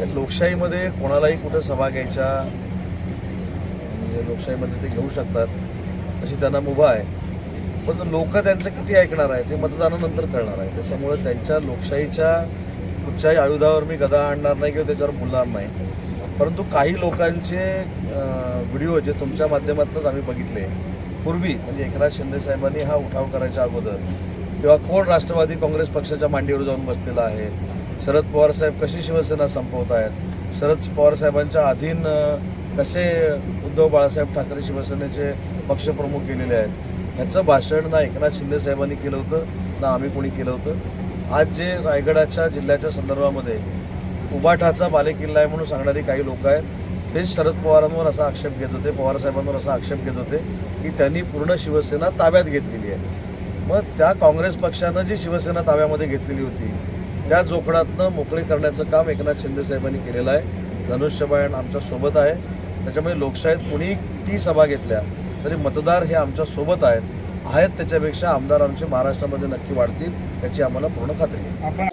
तर लोकशाहीमध्ये कोणालाही कुठं सभा घ्यायच्या म्हणजे लोकशाहीमध्ये ते घेऊ शकतात अशी त्यांना मुभा आहे. पण लोक त्यांचं किती ऐकणार आहे ते मतदानानंतर कळणार आहे. त्याच्यामुळे त्यांच्या लोकशाहीच्या कुठच्याही आयुधावर मी गदा आणणार नाही किंवा त्याच्यावर बोलणार नाही. परंतु काही लोकांचे व्हिडिओ जे तुमच्या माध्यमातूनच आम्ही बघितले. पूर्वी म्हणजे एकनाथ शिंदे साहेबांनी हा उठाव करायच्या अगोदर किंवा कोण राष्ट्रवादी काँग्रेस पक्षाच्या मांडीवर जाऊन बसलेला आहे? शरद पवार साहेब कशी शिवसेना संपवत आहेत? शरद पवार साहेबांच्या अधीन कसे उद्धव बाळासाहेब ठाकरे शिवसेनेचे पक्षप्रमुख गेलेले आहेत? ह्याचं भाषण ना एकनाथ शिंदे साहेबांनी केलं होतं ना आम्ही कोणी केलं होतं? आज जे रायगडाच्या जिल्ह्याच्या संदर्भामध्ये उबाठाचा बालेकिल्ला आहे म्हणून सांगणारी काही लोक आहेत तेच शरद पवारांवर असा आक्षेप घेत होते पवार साहेबांवर असा आक्षेप घेत होते की त्यांनी पूर्ण शिवसेना ताब्यात घेतलेली आहे. मग त्या काँग्रेस पक्षानं जी शिवसेना ताब्यामध्ये घेतलेली होती त्या जोखडातनं मोकळी करण्याचं काम एकनाथ शिंदे साहेबांनी केलेलं आहे. धनुष्यबाण आमच्यासोबत आहे. त्याच्यामुळे लोकशाहीत कुणी ती सभा घेतल्या तरी मतदार हे आमच्यासोबत आहेत. आहेत त्याच्यापेक्षा आमदार आमचे महाराष्ट्रामध्ये नक्की वाढतील याची आम्हाला पूर्ण खात्री आहे.